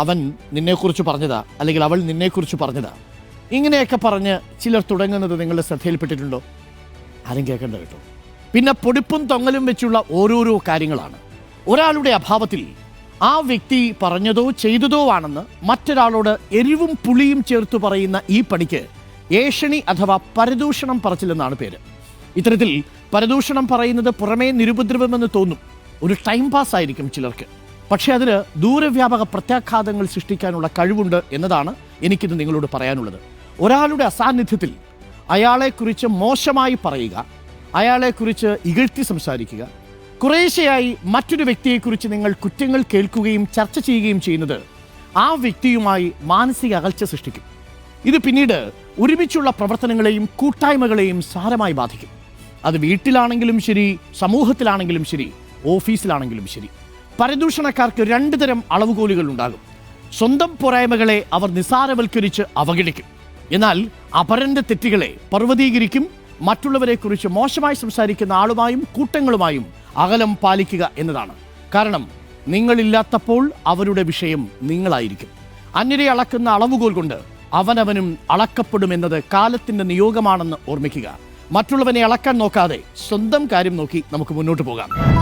അവൻ നിന്നെക്കുറിച്ച് പറഞ്ഞതാ അല്ലെങ്കിൽ അവൾ നിന്നെക്കുറിച്ച് പറഞ്ഞതാ. ഇങ്ങനെയൊക്കെ പറഞ്ഞ് ചിലർ തുടങ്ങുന്നത് നിങ്ങളുടെ ശ്രദ്ധയിൽപ്പെട്ടിട്ടുണ്ടോ? ആരും കേൾക്കണ്ട കേട്ടോ. പിന്നെ പൊടിപ്പും തൊങ്ങലും വെച്ചുള്ള ഓരോരോ കാര്യങ്ങളാണ്. ഒരാളുടെ അഭാവത്തിൽ ആ വ്യക്തി പറഞ്ഞതോ ചെയ്തതോ ആണെന്ന് മറ്റൊരാളോട് എരിവും പുളിയും ചേർത്ത് പറയുന്ന ഈ പണിക്ക് ഏഷണി അഥവാ പരദൂഷണം പറച്ചിലെന്നാണ് പേര്. ഇത്തരത്തിൽ പരദൂഷണം പറയുന്നത് പുറമേ നിരുപദ്രവമെന്ന് തോന്നും. ഒരു ടൈം പാസ് ആയിരിക്കും ചിലർക്ക്. പക്ഷേ അതിന് ദൂരവ്യാപക പ്രത്യാഘാതങ്ങൾ സൃഷ്ടിക്കാനുള്ള കഴിവുണ്ട് എന്നതാണ് എനിക്കിത് നിങ്ങളോട് പറയാനുള്ളത്. ഒരാളുടെ അസാന്നിധ്യത്തിൽ അയാളെക്കുറിച്ച് മോശമായി പറയുക അയാളെക്കുറിച്ച് ഇകഴ്ത്തി സംസാരിക്കുക കുറേശ്ശെയായി മറ്റൊരു വ്യക്തിയെക്കുറിച്ച് നിങ്ങൾ കുറ്റങ്ങൾ കേൾക്കുകയും ചർച്ച ചെയ്യുകയും ചെയ്യുന്നത് ആ വ്യക്തിയുമായി മാനസിക അകൽച്ച സൃഷ്ടിക്കും. ഇത് പിന്നീട് ഒരുമിച്ചുള്ള പ്രവർത്തനങ്ങളെയും കൂട്ടായ്മകളെയും സാരമായി ബാധിക്കും. അത് വീട്ടിലാണെങ്കിലും ശരി സമൂഹത്തിലാണെങ്കിലും ശരി ഓഫീസിലാണെങ്കിലും ശരി. പരദൂഷണക്കാർക്ക് രണ്ടു തരം അളവുകോലുകൾ ഉണ്ടാകും സ്വന്തം പോരായ്മകളെ അവർ നിസാരവൽക്കരിച്ച് അവഗണിക്കും. എന്നാൽ അപരന്റെ തെറ്റുകളെ പർവതീകരിക്കും മറ്റുള്ളവരെ കുറിച്ച് മോശമായി സംസാരിക്കുന്ന ആളുമായും കൂട്ടങ്ങളുമായും അകലം പാലിക്കുക എന്നതാണ്. കാരണം നിങ്ങളില്ലാത്തപ്പോൾ അവരുടെ വിഷയം നിങ്ങളായിരിക്കും. അന്യരെ അളക്കുന്ന അളവുകോൽ കൊണ്ട് അവനവനും അളക്കപ്പെടുമെന്നത് കാലത്തിന്റെ നിയോഗമാണെന്ന് ഓർമ്മിക്കുക. മറ്റുള്ളവനെ അളക്കാൻ നോക്കാതെ സ്വന്തം കാര്യം നോക്കി നമുക്ക് മുന്നോട്ട് പോകാം.